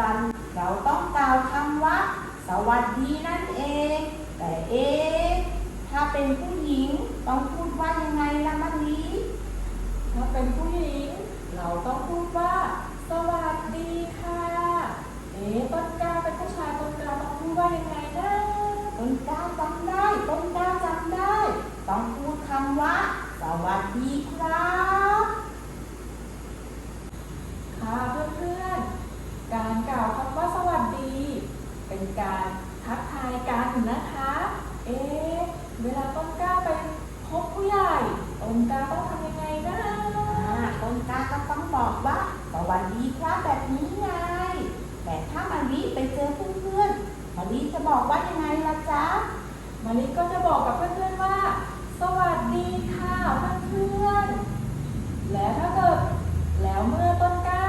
กัน เราต้องกล่าวคำว่า สวัสดีนั่นเอง แต่เอ๊ถ้าเป็นผู้หญิงต้องพูดว่ายังไงล่ะมะลิถ้าเป็นผู้หญิง เราต้องพูดว่า สวัสดีค่ะ เอ๊ะต้นกล้าเป็นผู้ชายต้นกล้าต้องพูดว่ายังไงนะ ต้นกล้าจำได้ต้นกล้าจำได้ ต้องพูดคำว่า สวัสดีครับ ค่ะเพื่อนๆ การกล่าวคำว่าสวัสดี เป็นการทักทายกั นนะคะ เอ๊ะเวลาต้นกล้าไปพบผู้ใหญ่ต้นกล้าต้องทำยังไงนะอ่าต้นกล้าก็ต้องบอกว่าสวัสดีครับแบบนี้ไงแต่ถ้ามะลิไปเจอเพื่อนๆมะลิจะบอกว่ายังไงล่ะจ๊ะมาริก็จะบอกกับเพื่อนๆว่า สวัสดีค่ะเพื่อนๆแล้วถ้าเกิดแล้วเมื่อต้นกล้า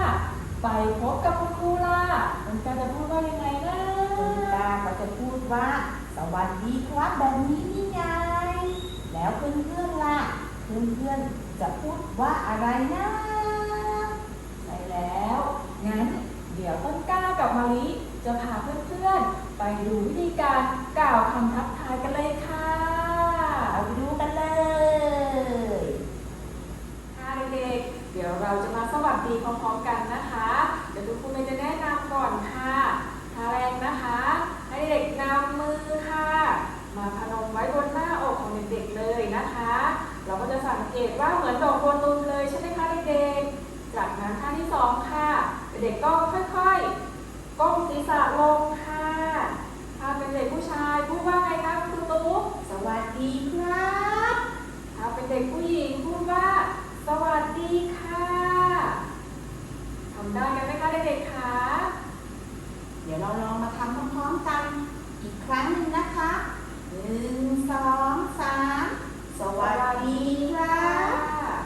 ไปพบกับคุณครูล่ะต้นกล้าจะพูดว่ายังไงนะต้นกล้าก็จะพูดว่าส วัสดีครับแบบนี้นี่ไงแล้วเพื่อนๆล่ะ เพื่อนๆจะพูดว่าอะไรนะใช่แล้ว งั้นเดี๋ยวต้นกล้ากับมาริจะพาเพื่อนๆ ไปดูวิธีการกล่าวคำทักทายกันเลยค่ะเอาไปดูกันเลยค่ะเด็กๆเดี๋ยวเราจะมาสวัสดีพร้อมๆกันนะคะ เดี๋ยวคุณครูเมย์จะแนะนำก่อนค่ะท่าแรกนะคะ ให้เด็กนำมือค่ะ มาพนมไว้บนหน้าอกของเด็กๆเลยนะคะ เราก็จะสังเกตว่าเหมือนดอกบัวตูมเลยใช่ไหมคะเด็กๆ จากนั้นท่าที่สองค่ะ เด็กก็ค่อยๆ ก้มศีรษะลงค่ะถ้าเป็นเด็กผู้ชายพูดว่าไงคะคุณครูตุ๊กสวัสดีครับ ถ้าเป็นเด็กผู้หญิงพูดว่าสวัสดีค่ะทำได้กันไหมคะเด็กๆคะ เดี๋ยวเราลองมาทำพร้อมๆกัน อีกครั้งหนึ่งนะคะหนึ่งสองสามสวัสดีครับ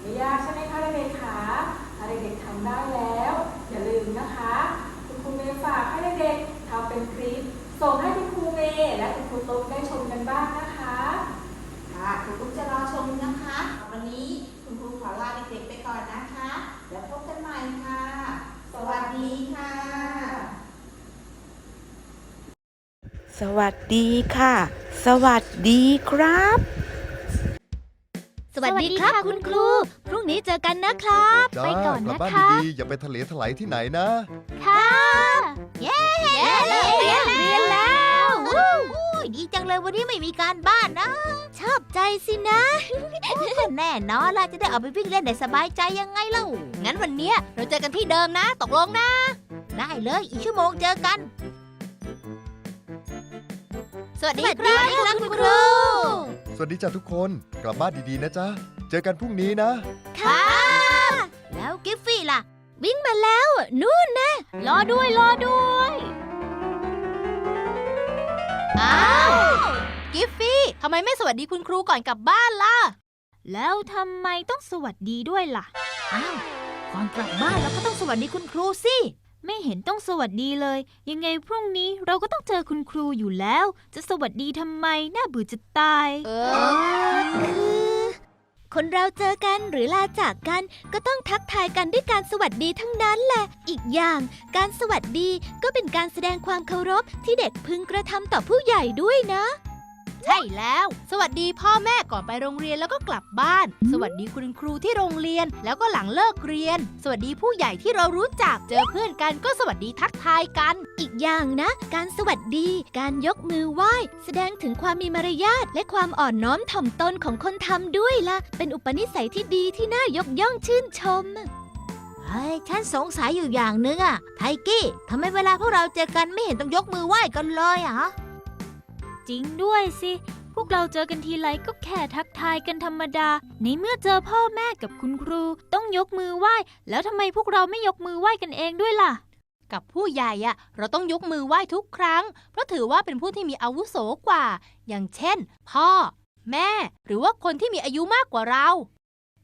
ไม่ยากใช่ไหมคะเด็กๆคะถ้าเด็กๆทำได้แล้ว อย่าลืมนะคะ คุณครูเมย์ฝากให้เด็กๆทำเป็นคลิป ส่งให้คุณครูเมย์และคุณครูตุ๊กได้ชมกันบ้างนะคะ ค่ะคุณตุ๊กจะรอชมนะคะ วันนี้คุณครูขอลาเด็กๆไปก่อนนะคะ แล้วพบกันใหม่ค่ะ สวัสดีค่ะ สวัสดีค่ะ สวัสดีครับ สวัสดีครับคุณครู พรุ่งนี้เจอกันนะครับจ้าไปก่อนกลันะบ้านคะ ดีๆอย่าไปทะเลถลายที่ไหนนะ ค่ะเย้เย้เรียนเรียนแล้วดีจังเลยวันนี้ไม่มีการบ้านนะ ชอบใจสินะแน่นอนล่ะจะได้ออกไปวิ่งเล่นได้สบายใจยังไงเล่างั้นวันเนี้ยเราเจอกันที่เดิมนะ ตกลงนะ ได้เลยอีกชั่วโมงเจอกัน สวัสดีครับคุณครู สวัสดีจ้าทุกคนกลับบ้านดีๆนะจ๊ะ เจอกันพรุ่งนี้นะ ค่ะแล้วกิฟฟี่ล่ะวิ่งมาแล้ว นู่นนะรอด้วยรอด้วยอ้าวกิฟฟี่ทำไมไม่สวัสดีคุณครูก่อนกลับบ้านล่ะ แล้วทำไมต้องสวัสดีด้วยล่ะ อ้าว ก่อนกลับบ้านเราก็ต้องสวัสดีคุณครูสิ ไม่เห็นต้องสวัสดีเลย ยังไงพรุ่งนี้เราก็ต้องเจอคุณครูอยู่แล้ว จะสวัสดีทำไมน่าเบื่อจะตาย เออคือคนเราเจอกันหรือลาจากกันก็ต้องทักทายกันด้วยการสวัสดีทั้งนั้นแหละ อีกอย่างการสวัสดีก็เป็นการแสดงความเคารพที่เด็กพึงกระทำต่อผู้ใหญ่ด้วยนะ ใช่แล้ว สวัสดีพ่อแม่ก่อนไปโรงเรียนแล้วก็กลับบ้าน สวัสดีคุณครูที่โรงเรียน แล้วก็หลังเลิกเรียน สวัสดีผู้ใหญ่ที่เรารู้จักเจอเพื่อนกันก็สวัสดีทักทายกัน อีกอย่างนะ การสวัสดี การยกมือไหว้ แสดงถึงความมีมารยาทและความอ่อนน้อมถ่อมตนของคนทำด้วยล่ะ เป็นอุปนิสัยที่ดีที่น่ายกย่องชื่นชมเฮ้ยฉันสงสัยอยู่อย่างนึงอะไทกี้ทำไมเวลาพวกเราเจอกันไม่เห็นต้องยกมือไหว้กันเลยอะ จริงด้วยสิ พวกเราเจอกันทีไรก็แค่ทักทายกันธรรมดา ในเมื่อเจอพ่อแม่กับคุณครู ต้องยกมือไหว้ แล้วทำไมพวกเราไม่ยกมือไหว้กันเองด้วยล่ะ กับผู้ใหญ่อะเราต้องยกมือไหว้ทุกครั้ง เพราะถือว่าเป็นผู้ที่มีอาวุโสกว่า อย่างเช่น พ่อ แม่ หรือว่าคนที่มีอายุมากกว่าเรา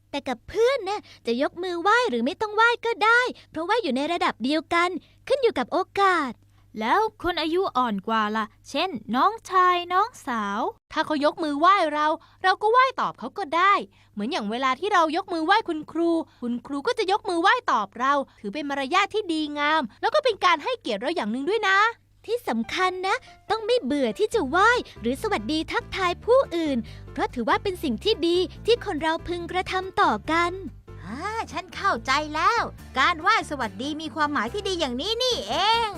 แต่กับเพื่อนนะจะยกมือไหว้หรือไม่ต้องไหว้ก็ได้ เพราะว่าอยู่ในระดับเดียวกัน ขึ้นอยู่กับโอกาส แล้วคนอายุอ่อนกว่าล่ะ เช่น น้องชายน้องสาว ถ้าเขายกมือไหว้เรา เราก็ไหว้ตอบเขาก็ได้ เหมือนอย่างเวลาที่เรายกมือไหว้คุณครู คุณครูก็จะยกมือไหว้ตอบเรา ถือเป็นมารยาทที่ดีงาม แล้วก็เป็นการให้เกียรติเราอย่างหนึ่งด้วยนะ ที่สำคัญนะ ต้องไม่เบื่อที่จะไหว้หรือสวัสดีทักทายผู้อื่น เพราะถือว่าเป็นสิ่งที่ดีที่คนเราพึงกระทำต่อกันอ่าฉันเข้าใจแล้ว การไหว้สวัสดีมีความหมายที่ดีอย่างนี้นี่เอง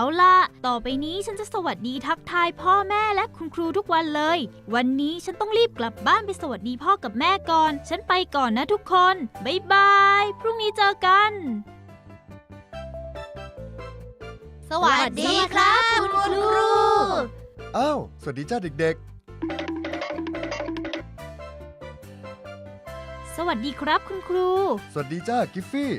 เอาล่ะ ต่อไปนี้ฉันจะสวัสดีทักทายพ่อแม่และคุณครูทุกวันเลย วันนี้ฉันต้องรีบกลับบ้านไปสวัสดีพ่อกับแม่ก่อน ฉันไปก่อนนะทุกคน บ๊ายบาย พรุ่งนี้เจอกัน สวัสดีครับ คุณครู อ้าว สวัสดีจ้าเด็กสวัสดีครับคุณครู ๆ สวัสดีจ้ากิฟฟี่